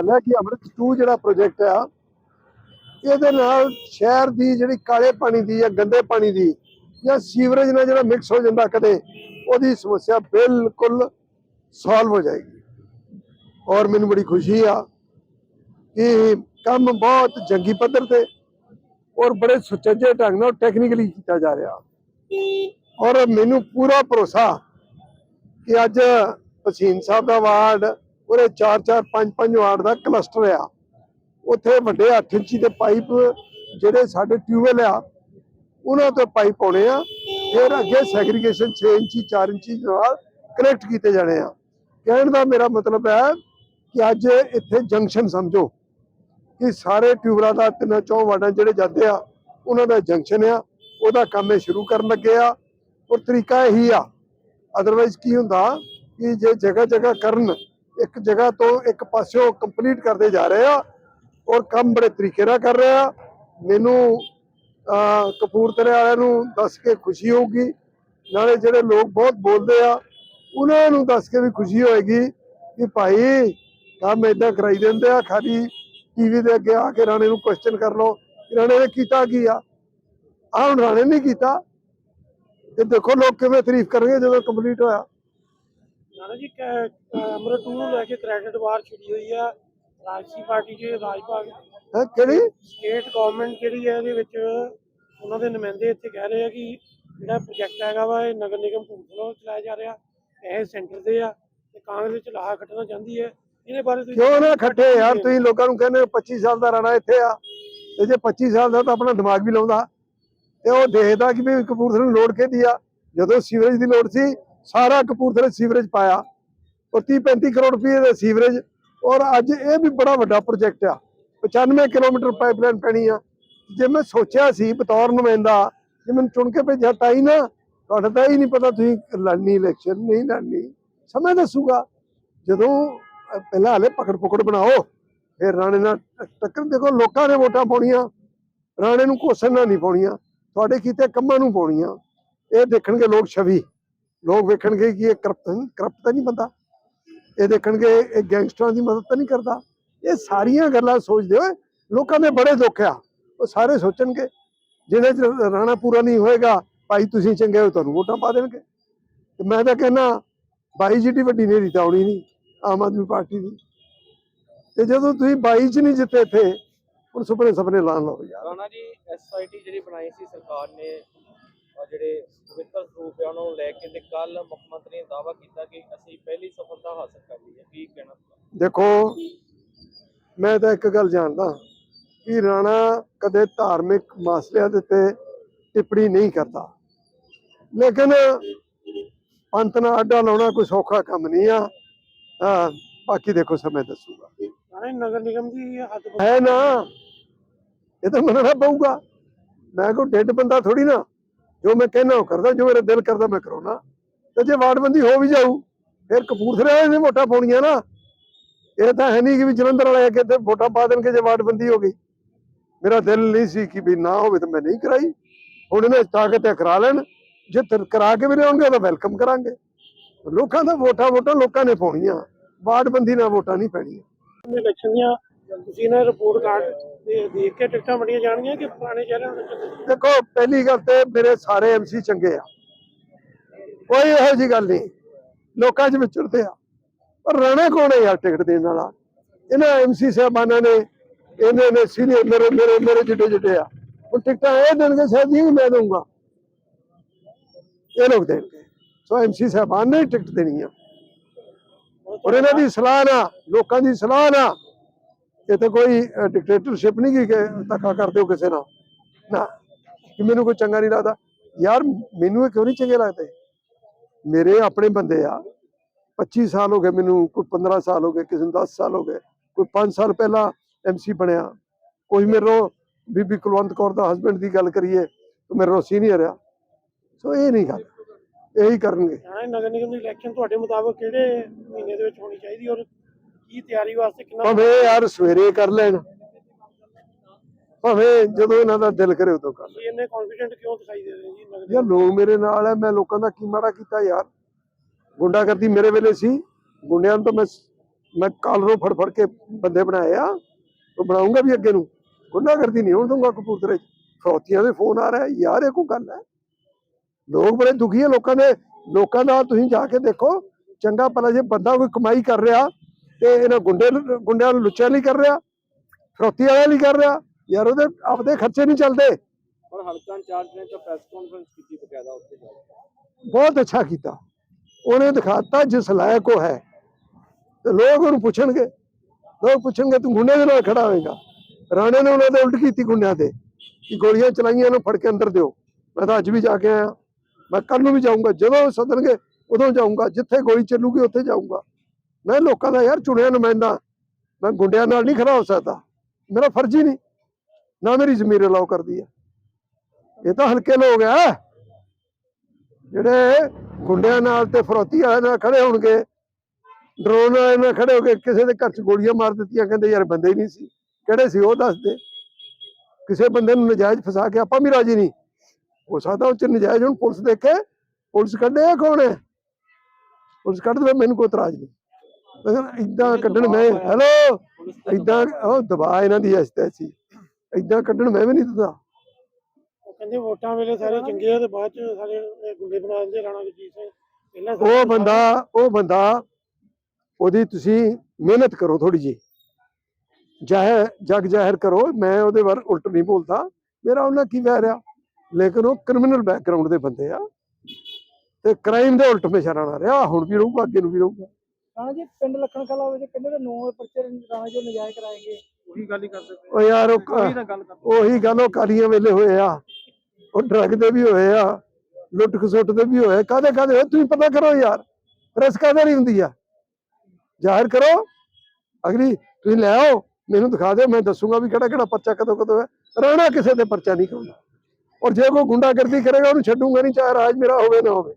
ਗੱਲ ਹੈ ਕਿ ਅੰਮ੍ਰਿਤ 2 ਜਿਹੜਾ ਪ੍ਰੋਜੈਕਟ ਆ, ਇਹਦੇ ਨਾਲ ਸ਼ਹਿਰ ਦੀ ਜਿਹੜੀ ਕਾਲੇ ਪਾਣੀ ਦੀ ਜਾਂ ਗੰਦੇ ਪਾਣੀ ਦੀ ਜਾਂ ਸੀਵਰੇਜ ਨਾਲ ਜਿਹੜਾ ਮਿਕਸ ਹੋ ਜਾਂਦਾ ਕਦੇ, ਉਹਦੀ ਸਮੱਸਿਆ ਬਿਲਕੁਲ ਸੋਲਵ ਹੋ ਜਾਏਗੀ। ਔਰ ਮੈਨੂੰ ਬੜੀ ਖੁਸ਼ੀ ਆ ਕਿ ਕੰਮ ਬਹੁਤ ਜੰਗੀ ਪੱਧਰ ਤੇ ਔਰ ਬੜੇ ਸੁਚੱਜੇ ਢੰਗ ਨਾਲ ਟੈਕਨੀਕਲੀ ਕੀਤਾ ਜਾ ਰਿਹਾ। ਔਰ ਮੈਨੂੰ ਪੂਰਾ ਭਰੋਸਾ ਕਿ ਅੱਜ ਪਸੀਨ ਸਾਹਿਬ ਦਾ ਵਾਰਡ ਉਹਦੇ 4 4 5 5 ਵਾਰਡ ਦਾ ਕਲਸਟਰ ਆ। ਉੱਥੇ ਵੱਡੇ 8 ਇੰਚੀ ਦੇ ਪਾਈਪ ਜਿਹੜੇ ਸਾਡੇ ਟਿਊਬਵੈਲ ਆ, ਉਹਨਾਂ ਤੋਂ ਪਾਈਪ ਪਾਉਣੇ ਆ। ਫਿਰ ਅੱਗੇ ਸੈਗਰੀਗੇਸ਼ਨ 6 ਇੰਚੀ 4 ਇੰਚੀ ਨਾਲ ਕਨੈਕਟ ਕੀਤੇ ਜਾਣੇ ਆ। ਕਹਿਣ ਦਾ ਮੇਰਾ ਮਤਲਬ ਹੈ ਕਿ ਅੱਜ ਇੱਥੇ ਜੰਕਸ਼ਨ ਸਮਝੋ ਕਿ ਸਾਰੇ ਟਿਊਬਰਾਂ ਦਾ ਤਿੰਨਾਂ ਚੌਂ ਵਾਰਡਾਂ ਜਿਹੜੇ ਜਾਂਦੇ ਆ, ਉਹਨਾਂ ਦਾ ਜੰਕਸ਼ਨ ਆ। ਉਹਦਾ ਕੰਮ ਇਹ ਸ਼ੁਰੂ ਕਰਨ ਲੱਗੇ ਆ। ਔਰ ਤਰੀਕਾ ਇਹੀ ਆ। ਅਦਰਵਾਈਜ਼ ਕੀ ਹੁੰਦਾ ਕਿ ਜੇ ਜਗ੍ਹਾ ਜਗ੍ਹਾ ਕਰਨ ਇੱਕ ਜਗ੍ਹਾ ਤੋਂ ਇੱਕ ਪਾਸਿਓਂ ਕੰਪਲੀਟ ਕਰਦੇ ਜਾ ਰਹੇ ਆ ਔਰ ਕੰਮ ਬੜੇ ਤਰੀਕੇ ਨਾਲ ਕਰ ਰਹੇ ਆ। ਮੈਨੂੰ ਕਪੂਰਥਲੇ ਵਾਲਿਆਂ ਨੂੰ ਦੱਸ ਕੇ ਖੁਸ਼ੀ ਹੋਊਗੀ। ਨਾਲੇ ਜਿਹੜੇ ਲੋਕ ਬਹੁਤ ਬੋਲਦੇ ਆ, ਉਹਨਾਂ ਨੂੰ ਦੱਸ ਕੇ ਵੀ ਖੁਸ਼ੀ ਹੋਏਗੀ ਕਿ ਭਾਈ, ਕੰਮ ਏਦਾਂ ਕਰਾਈ ਦਿੰਦੇ ਆ, ਖਾਲੀ ਟੀਵੀ ਦੇ ਅੱਗੇ ਆ ਕੇ ਰਾਣੇ ਨੂੰ ਕੁਐਸਚਨ ਕਰ ਲਓ ਰਾਣੇ ਨੇ ਕੀਤਾ ਕੀ ਆ? ਆਹ ਹੁਣ ਰਾਣੇ ਨੇ ਕੀਤਾ। ਤੇ ਦੇਖੋ ਲੋਕ ਕਿਵੇਂ ਤਾਰੀਫ ਕਰਨਗੇ ਜਦੋਂ ਕੰਪਲੀਟ ਹੋਇਆ। ਨਾਨਾ ਜੀ ਅਮਰਤ ਨੂੰ ਲੈ ਕੇ ਕ੍ਰੈਡਿਟ ਵਾਰ ਛਿੜੀ ਹੋਈ ਆ ਰਾਜਸੀ ਪਾਰਟੀ ਦੇ ਰਾਜ ਭਾਗ ਹੈ ਕਿਹੜੀ? ਸਟੇਟ ਗਵਰਨਮੈਂਟ ਜਿਹੜੀ ਹੈ ਇਹਦੇ ਵਿੱਚ ਉਹਨਾਂ ਦੇ ਨੁਮਾਇੰਦੇ ਇੱਥੇ ਕਹਿ ਰਹੇ ਆ ਕਿ ਜਿਹੜਾ ਪ੍ਰੋਜੈਕਟ ਹੈਗਾ ਵਾ ਇਹ ਨਗਰ ਨਿਗਮ ਭੂਤਲੋ ਚਲਾਇਆ ਜਾ ਰਿਹਾ ਇਹ ਸੈਂਟਰ ਦੇ ਆ ਤੇ ਕਾਂਗਰਸ ਲਾਹਾ ਖੱਟਣਾ ਚਾਹੁੰਦੀ ਹੈ। ਇਹਦੇ ਬਾਰੇ ਤੁਸੀਂ ਕਿਉਂ ਨਾ ਖੱਟੇ ਯਾਰ? ਤੁਸੀਂ ਲੋਕਾਂ ਨੂੰ ਕਹਿੰਦੇ ਹੋ 25 ਸਾਲ ਦਾ ਰਾਣਾ ਇੱਥੇ ਆ ਤੇ ਜੇ 25 ਸਾਲ ਦਾ ਤਾਂ ਆਪਣਾ ਦਿਮਾਗ ਵੀ ਲਾਉਂਦਾ। ਤੇ ਉਹ ਦੇਖਦਾ ਕਿ ਵੀ ਕਪੂਰਥਲੇ ਨੂੰ ਲੋੜ ਕਿਹਦੀ ਆ? ਜਦੋਂ ਸੀਵਰੇਜ ਦੀ ਲੋੜ ਸੀ ਸਾਰਾ ਕਪੂਰਥਲੇ ਸੀਵਰੇਜ ਪਾਇਆ ਔਰ 30 35 ਕਰੋੜ ਰੁਪਏ ਦਾ ਸੀਵਰੇਜ। ਔਰ ਅੱਜ ਇਹ ਵੀ ਬੜਾ ਵੱਡਾ ਪ੍ਰੋਜੈਕਟ ਆ। 95 ਕਿਲੋਮੀਟਰ ਪਾਈਪਲਾਈਨ ਪੈਣੀ ਆ। ਜੇ ਮੈਂ ਸੋਚਿਆ ਸੀ ਬਤੌਰ ਨੁਮਾਇੰਦਾ, ਜੇ ਮੈਨੂੰ ਚੁਣ ਕੇ ਭੇਜਿਆ ਤਾਂ ਹੀ ਨਾ। ਤੁਹਾਡਾ ਤਾਂ ਹੀ ਨਹੀਂ ਪਤਾ ਤੁਸੀਂ ਲੜਨੀ ਇਲੈਕਸ਼ਨ ਨਹੀਂ ਲੜਨੀ, ਸਮੇਂ ਦੱਸੂਗਾ। ਜਦੋਂ ਪਹਿਲਾਂ ਹਲੇ ਪਕੜ ਪਕੜ ਬਣਾਓ, ਫਿਰ ਰਾਣੇ ਨਾਲ ਟੱਕਰ ਦੇਖੋ, ਲੋਕਾਂ ਨੇ ਵੋਟਾਂ ਪਾਉਣੀਆਂ, ਰਾਣੇ ਨੂੰ ਕੋਸਣ ਨਾਲ ਨਹੀਂ ਪਾਉਣੀਆਂ, ਤੁਹਾਡੇ ਕੀਤੇ ਕੰਮਾਂ ਨੂੰ ਪਾਉਣੀਆਂ। ਇਹ ਦੇਖਣਗੇ ਲੋਕ ਛਵੀ। ਲੋਕ ਵੇਖਣਗੇ ਕਿ ਇਹ ਕਰਪਟ ਕਰਪਟ ਤਾਂ ਨਹੀਂ ਬੰਦਾ। ਇਹ ਦੇਖਣਗੇ, ਇਹ ਗੈਂਗਸਟਰਾਂ ਦੀ ਮਦਦ ਤਾਂ ਨਹੀਂ ਕਰਦਾ। ਇਹ ਸਾਰੀਆਂ ਗੱਲਾਂ ਸੋਚਦੇ ਹੋਏ ਲੋਕਾਂ ਦੇ ਬੜੇ ਦੁੱਖ ਆ। ਉਹ ਸਾਰੇ ਸੋਚਣਗੇ, ਜਿਹਦੇ ਚ ਰਾਣਾ ਪੂਰਾ ਨਹੀਂ ਹੋਏਗਾ, ਭਾਈ ਤੁਸੀਂ ਚੰਗੇ ਹੋ, ਤੁਹਾਨੂੰ ਵੋਟਾਂ ਪਾ ਦੇਣਗੇ। ਤੇ ਮੈਂ ਤਾਂ ਕਹਿੰਦਾ, ਬਾਈ ਜੀ ਜਿੱਡੀ ਵੱਡੀ ਨੇਰੀ ਤਾਂ ਆਉਣੀ ਨਹੀਂ, ਆਮ ਆਦਮੀ ਪਾਰਟੀ ਦੀ। ਤੇ ਜਦੋਂ ਤੁਸੀਂ ਬਾਈ ਚ ਨਹੀਂ ਜਿੱਤੇ ਇੱਥੇ, ਹੁਣ ਸੁਪਨੇ ਸੁਪਨੇ ਲਾਣ ਲਓ ਯਾਰ ਰਾਣਾ ਜੀ ਐਸਆਈਟੀ ਜਿਹੜੀ ਬਣਾਈ ਸੀ ਸਰਕਾਰ ਨੇ ਜਿਹੜੇ ਪਵਿੱਤਰ ਸਰੂਪ ਹੈ ਉਹਨਾਂ ਨੂੰ ਲੈ ਕੇ ਤੇ ਕੱਲ ਮੁੱਖ ਮੰਤਰੀ ਨੇ ਦਾਅਵਾ ਕੀਤਾ ਕਿ ਅਸੀਂ ਪਹਿਲੀ ਸਫਲਤਾ ਹਾਸਲ ਕਰ ਲਈ ਹੈ। ਕੀ ਕਹਿਣਾ? ਦੇਖੋ ਮੈਂ ਤਾਂ ਇੱਕ ਗੱਲ ਜਾਣਦਾ ਕਿ ਰਾਣਾ ਕਦੇ ਧਾਰਮਿਕ ਮਸਲਿਆਂ ਦੇ ਉੱਤੇ ਟਿੱਪਣੀ ਨਹੀਂ ਕਰਦਾ। ਲੇਕਿਨ ਪੰਥ ਨਾਲ ਅੱਡਾ ਲਾਉਣਾ ਕੋਈ ਸੌਖਾ ਕੰਮ ਨਹੀਂ ਆ। ਬਾਕੀ ਦੇਖੋ ਸਮੇਂ ਦੱਸੂਗਾ। ਨਾਲੇ ਨਗਰ ਨਿਗਮ ਦੀ ਹੱਦ ਹੈ ਨਾ। ਇਹ ਤਾਂ ਮੰਨਣਾ ਪਊਗਾ। ਮੈਂ ਕੋਈ ਡੈਡ ਬੰਦਾ ਥੋੜੀ ਨਾ। ਜੋ ਮੈਂ ਕਹਿਣਾ ਉਹ ਕਰਦਾ, ਜੋ ਮੇਰਾ ਦਿਲ ਕਰਦਾ ਮੈਂ ਕਰਾਉਣਾ। ਤੇ ਜੇ ਵਾਰਡਬੰਦੀ ਹੋ ਵੀ ਜਾਊ, ਫਿਰ ਕਪੂਰਥਲੇ ਵਾਲੇ ਨੇ ਵੋਟਾਂ ਪਾਉਣੀਆਂ ਨਾ। ਇਹ ਤਾਂ ਹੈ ਨਹੀਂ ਕਿ ਵੀ ਜਲੰਧਰ ਵਾਲੇ ਆ ਵੋਟਾਂ ਪਾ ਦੇਣਗੇ ਜੇ ਵਾਰਡਬੰਦੀ ਹੋ ਗਈ। ਮੇਰਾ ਦਿਲ ਨਹੀਂ ਸੀ ਕਿ ਵੀ ਨਾ ਹੋਵੇ ਤਾਂ ਮੈਂ ਨਹੀਂ ਕਰਾਈ। ਹੁਣ ਇਹਨੇ ਤਾਕਤ ਹੈ ਕਰਾ ਲੈਣ। ਜੇ ਕਰਾ ਕੇ ਵੀ ਲਿਆਉਣਗੇ ਤਾਂ ਵੈਲਕਮ ਕਰਾਂਗੇ। ਲੋਕਾਂ ਦਾ ਵੋਟਾਂ ਵੋਟਾਂ ਲੋਕਾਂ ਨੇ ਪਾਉਣੀਆਂ। ਵਾਰਡਬੰਦੀ ਨਾਲ ਵੋਟਾਂ ਨਹੀਂ ਪੈਣੀਆਂ। ਇਲੈਕਸ਼ਨ ਦੀਆਂ ਤੁਸੀਂ ਇਹਨਾਂ ਰਿਪੋਰਟ ਕਾਰਡ ਦੇ ਦੇਖ ਕੇ ਟਿਕਟਾਂ ਵੰਡੀਆਂ ਜਾਣਗੀਆਂ ਕਿ ਪੁਰਾਣੇ ਸ਼ਹਿਰਾਂ ਵਿੱਚ ਦੇਖੋ, ਪਹਿਲੀ ਗੱਲ ਤੇ ਮੇਰੇ ਸਾਰੇ ਐਮਸੀ ਚੰਗੇ ਆ। ਕੋਈ ਇਹੋ ਜੀ ਗੱਲ ਨਹੀਂ। ਲੋਕਾਂ 'ਚ ਵਿਚਰਦੇ ਆ। ਪਰ ਰਾਣਾ ਕੌਣ ਹੈ ਯਾਰ ਟਿਕਟ ਦੇਣ ਵਾਲਾ? ਇਹਨਾਂ ਐਮਸੀ ਸਾਹਿਬਾਨਾਂ ਨੇ, ਇਹਨੇ ਨੇ ਸੀਨੀਅਰ ਮੇਰੇ ਮੇਰੇ ਮੇਰੇ ਜਿੱਡੇ ਜਿੱਡੇ ਆ। ਉਹ ਟਿਕਟਾਂ ਇਹ ਦੇਣਗੇ, ਸ਼ਾਇਦ ਹੀ ਮੈਂ ਦਊਂਗਾ। ਇਹ ਲੋਕ ਦੇਣਗੇ। ਸੋ ਐਮਸੀ ਸਾਹਿਬਾਨ ਨੇ ਹੀ ਟਿਕਟ ਦੇਣੀ ਆ। ਔਰ ਇਹਨਾਂ ਦੀ ਸਲਾਹ ਨਾ ਲੋਕਾਂ ਦੀ ਸਲਾਹ ਨਾ ਇਹ ਕੋਈ ਡਿਕਟੇਟਰਸ਼ਿਪ ਨਹੀਂ ਗੀ ਕਿ ਧੱਕਾ ਕਰਦੇ ਹੋ ਕਿਸੇ ਨਾਲ। ਨਾ, ਕਿ ਮੈਨੂੰ ਕੋਈ ਚੰਗਾ ਨਹੀਂ ਲੱਗਦਾ। ਯਾਰ, ਮੈਨੂੰ ਇਹ ਕਿਉਂ ਨਹੀਂ ਚੰਗੇ ਲੱਗਦੇ? ਮੇਰੇ ਆਪਣੇ ਬੰਦੇ ਆ। 25 ਸਾਲ ਹੋ ਗਏ ਮੈਨੂੰ, ਕੋਈ 15 ਸਾਲ ਹੋ ਗਏ, ਕਿਸੇ ਨੂੰ 10 ਸਾਲ ਹੋ ਗਏ, ਕੋਈ 5 ਸਾਲ ਪਹਿਲਾਂ ਐਮਸੀ ਬਣਿਆ। ਕੋਈ ਮੇਰੇ ਬੀਬੀ ਕੁਲਵੰਤ ਕੌਰ ਦਾ ਹਸਬੰਡ ਦੀ ਗੱਲ ਕਰੀਏ, ਤਾਂ ਮੇਰੇ ਨਾਲ ਸੀਨੀਅਰ ਆ। ਸੋ ਇਹ ਨਹੀਂ ਗੱਲ। ਇਹੀ ਕਰਨਗੇ। ਨਾਲੇ ਨਗਰ ਨਿਗਮ ਦੀ ਇਲੈਕਸ਼ਨ ਤੁਹਾਡੇ ਮੁਤਾਬਕ ਕਿਹੜੇ ਮਹੀਨੇ ਦੇ ਵਿੱਚ ਹੋਣੀ ਚਾਹੀਦੀ ਔਰ ਕੀ ਤਿਆਰੀ ਵਾਸਤੇ ਕਿੰਨਾ ਭਾਵੇਂ ਯਾਰ ਸਵੇਰੇ ਕਰ ਲੈਣ। ਭਾਵੇਂ ਜਦੋਂ ਇਹਨਾਂ ਦਾ ਦਿਲ ਕਰੇ ਉਦੋਂ ਕਰ ਲੈਣ ਤੁਸੀਂ ਇੰਨੇ ਕੌਨਫੀਡੈਂਟ ਕਿਉਂ ਦਿਖਾਈ ਦੇ ਰਹੇ ਜੀ ਨਗਰ ਯਾਰ ਲੋਕ ਮੇਰੇ ਨਾਲ ਹੈ ਮੈਂ ਲੋਕਾਂ ਦਾ ਕੀ ਮਾੜਾ ਕੀਤਾ ਯਾਰ? ਗੁੰਡਾਗਰਦੀ ਮੇਰੇ ਵੇਲੇ ਸੀ। ਗੁੰਡਿਆਂ ਨੂੰ ਤਾਂ ਮੈਂ ਮੈਂ ਕਾਲਰੋਂ ਫੜ ਫੜ ਕੇ ਬੰਦੇ ਬਣਾਏ ਆ। ਉਹ ਬਣਾਉਂਗਾ ਵੀ ਅੱਗੇ ਨੂੰ। ਗੁੰਡਾਗਰਦੀ ਨਹੀਂ ਹੋਣ ਦੂੰਗਾ ਕਪੂਰਥਲੇ 'ਚ। ਫਰੌਤੀਆਂ ਦੇ ਫੋਨ ਆ ਰਿਹਾ ਯਾਰ ਇਹ ਕੋਈ ਗੱਲ ਹੈ ਲੋਕ ਬੜੇ ਦੁਖੀ ਹੈ ਲੋਕਾਂ ਦੇ। ਲੋਕਾਂ ਨਾਲ ਤੁਸੀਂ ਜਾ ਕੇ ਦੇਖੋ। ਚੰਗਾ ਭਲਾ ਜੇ ਬੰਦਾ ਕੋਈ ਕਮਾਈ ਕਰ ਰਿਹਾ। ਤੇ ਇਹਨਾਂ ਗੁੰਡੇ ਗੁੰਡਿਆਂ ਨੂੰ ਲੁੱਚਿਆਂ ਲਈ ਕਰ ਰਿਹਾ ਫਰੌਤੀ ਵਾਲਿਆਂ ਲਈ ਕਰ ਰਿਹਾ ਯਾਰ ਉਹਦੇ ਆਪਦੇ ਖਰਚੇ ਨਹੀਂ ਚੱਲਦੇ। ਔਰ ਹਲਕਾ ਇੰਚਾਰਜ ਨੇ ਤਾਂ ਪ੍ਰੈਸ ਕਾਨਫਰੰਸ ਕੀਤੀ ਬਕਾਇਦਾ ਉੱਥੇ ਜਾ ਕੇ। ਬਹੁਤ ਅੱਛਾ ਕੀਤਾ। ਉਹਨੇ ਦਿਖਾਤਾ ਜਿਸ ਲਾਇਕ ਉਹ ਹੈ। ਤੇ ਲੋਕ ਉਹਨੂੰ ਪੁੱਛਣਗੇ ਲੋਕ ਪੁੱਛਣਗੇ ਤੂੰ ਗੁੰਡੇ ਦੇ ਨਾਲ ਖੜਾ ਹੋਏਗਾ? ਰਾਣੇ ਨੇ ਉਹਨਾਂ ਦੇ ਉਲਟ ਕੀਤੀ ਗੁੰਡਿਆਂ ਤੇ ਕਿ ਗੋਲੀਆਂ ਚਲਾਈਆਂ ਨੂੰ ਫੜ ਕੇ ਅੰਦਰ ਦਿਓ। ਮੈਂ ਤਾਂ ਅੱਜ ਵੀ ਜਾ ਕੇ ਆਇਆ। ਮੈਂ ਕੱਲ ਨੂੰ ਵੀ ਜਾਊਂਗਾ। ਜਦੋਂ ਉਹ ਸੱਦਣਗੇ ਉਦੋਂ ਜਾਊਂਗਾ। ਜਿੱਥੇ ਗੋਲੀ ਚੱਲੂਗੀ ਉੱਥੇ ਜਾਊਂਗਾ। ਮੈਂ ਲੋਕਾਂ ਦਾ ਯਾਰ ਚੁਣਿਆ ਨੁਮਾਇੰਦਾ। ਮੈਂ ਗੁੰਡਿਆਂ ਨਾਲ ਨਹੀਂ ਖੜਾ ਹੋ ਸਕਦਾ। ਮੇਰਾ ਫਰਜ਼ ਹੀ ਨਹੀਂ। ਨਾ ਮੇਰੀ ਜ਼ਮੀਰ ਅਲਾਉ ਕਰਦੀ ਹੈ ਇਹ ਤਾਂ ਹਲਕੇ ਲੋਕ ਆ। ਜਿਹੜੇ ਗੁੰਡਿਆਂ ਨਾਲ ਤੇ ਫਰੋਤੀ ਵਾਲਿਆਂ ਨਾਲ ਖੜੇ ਹੋਣਗੇ, ਡਰੋਨ ਵਾਲੇ ਨਾਲ ਖੜੇ ਹੋ ਕੇ ਕਿਸੇ ਦੇ ਘਰ 'ਚ ਗੋਲੀਆਂ ਮਾਰ ਦਿੱਤੀਆਂ, ਕਹਿੰਦੇ ਯਾਰ ਬੰਦੇ ਹੀ ਨਹੀਂ ਸੀ। ਕਿਹੜੇ ਸੀ ਉਹ ਦੱਸਦੇ ਕਿਸੇ ਬੰਦੇ ਨੂੰ ਨਜਾਇਜ਼ ਫਸਾ ਕੇ ਆਪਾਂ ਵੀ ਰਾਜੀ ਨਹੀਂ। ਹੋ ਸਕਦਾ ਉਹ ਚ ਨਜਾਇਜ਼ ਹੁਣ। ਪੁਲਿਸ ਦੇਖੇ। ਪੁਲਿਸ ਕੱਢੇ ਕੌਣ ਹੈ? ਪੁਲਿਸ ਕੱਢ ਦੇਵੇ, ਮੈਨੂੰ ਕੋਈ ਇਤਰਾਜ਼ ਨਹੀਂ। ਲੇਕਿਨ ਇਦਾਂ ਕੱਢਣ ਮੈਂ ਹੈਲੋ? ਇਦਾਂ ਉਹ ਦਬਾ ਇਹਨਾਂ ਦੀ ਹਸਤਾ ਸੀ। ਇਦਾਂ ਕੱਢਣ ਮੈਂ ਵੀ ਨਹੀਂ ਦਿੰਦਾ ਉਹ ਕਹਿੰਦੇ ਵੋਟਾਂ ਵੇਲੇ ਸਾਰੇ ਚੰਗੇ ਆ ਤੇ ਬਾਅਦ ਚ ਸਾਰੇ ਗੁੰਡੇ ਬਣਾ ਦਿੰਦੇ ਰਾਣਾ ਜਗਜੀਤ ਸਿੰਘ। ਪਹਿਲਾਂ ਸਾਰੇ ਉਹ ਬੰਦਾ ਉਹ ਬੰਦਾ ਉਹਦੀ ਤੁਸੀਂ ਮਿਹਨਤ ਕਰੋ ਥੋੜੀ ਜੀ ਜਾਹਿਰ ਜਗ ਜ਼ਾਹਿਰ ਕਰੋ ਮੈਂ ਉਹਦੇ ਬਾਰੇ ਉਲਟ ਨਹੀਂ ਬੋਲਦਾ। ਮੇਰਾ ਉਹਨਾਂ ਕੀ ਵੈਰ ਆ ਲੇਕਿਨ ਉਹ ਕ੍ਰਿਮੀਨਲ ਬੈਕਗ੍ਰਾਉਂਡ ਦੇ ਬੰਦੇ ਆ। ਤੇ ਕ੍ਰਾਈਮ ਦੇ ਉਲਟ ਹਮੇਸ਼ਾ ਰਾਣਾ ਰਿਹਾ। ਹੁਣ ਵੀ ਰਹੂਗਾ ਅੱਗੇ ਨੂੰ ਵੀ ਰਹੂਗਾ। ਰਾਣਾ ਜੀ ਪਿੰਡ ਲੱਖਣ ਕਲਾ ਵਿੱਚ ਕਹਿੰਦੇ ਨੇ ਨੌ ਪਰਚੇ ਰਾਣਾ ਜੀ ਨਜਾਇਜ਼ ਕਰਾਏਗੇ। ਉਹੀ ਗੱਲ ਹੀ ਕਰਦੇ ਪਏ ਉਹ ਯਾਰ ਉਹ ਉਹੀ ਤਾਂ ਗੱਲ ਕਰਦੇ ਉਹੀ ਗੱਲ ਉਹ ਕਾਲੀਆਂ ਵੇਲੇ ਹੋਏ ਆ। ਉਹ ਡਰਗ ਦੇ ਵੀ ਹੋਏ ਆ ਲੁੱਟ ਖਸੁੱਟ ਦੇ ਵੀ ਹੋਏ ਕਾਦੇ ਕਾਦੇ ਹੋਏ ਤੁਸੀਂ ਪਤਾ ਕਰੋ ਯਾਰ ਪ੍ਰੈਸ ਕਾਦੇ ਨਹੀਂ ਹੁੰਦੀ ਆ? ਜ਼ਾਹਿਰ ਕਰੋ। ਅਗਲੀ ਤੁਸੀਂ ਲੈ ਆਓ ਮੈਨੂੰ ਦਿਖਾ ਦਿਓ ਮੈਂ ਦੱਸੂਗਾ ਵੀ ਕਿਹੜਾ ਕਿਹੜਾ ਪਰਚਾ ਕਦੋਂ ਕਦੋਂ ਹੈ। ਰਾਣਾ ਕਿਸੇ ਤੇ ਪਰਚਾ ਨਹੀਂ ਕਰਾਉਂਦਾ। ਔਰ ਜੇ ਕੋਈ ਗੁੰਡਾਗਰਦੀ ਕਰੇਗਾ ਉਹਨੂੰ ਛੱਡੂਗਾ ਨਹੀਂ ਚਾਹੇ ਰਾਜ ਮੇਰਾ ਹੋਵੇ ਨਾ ਹੋਵੇ।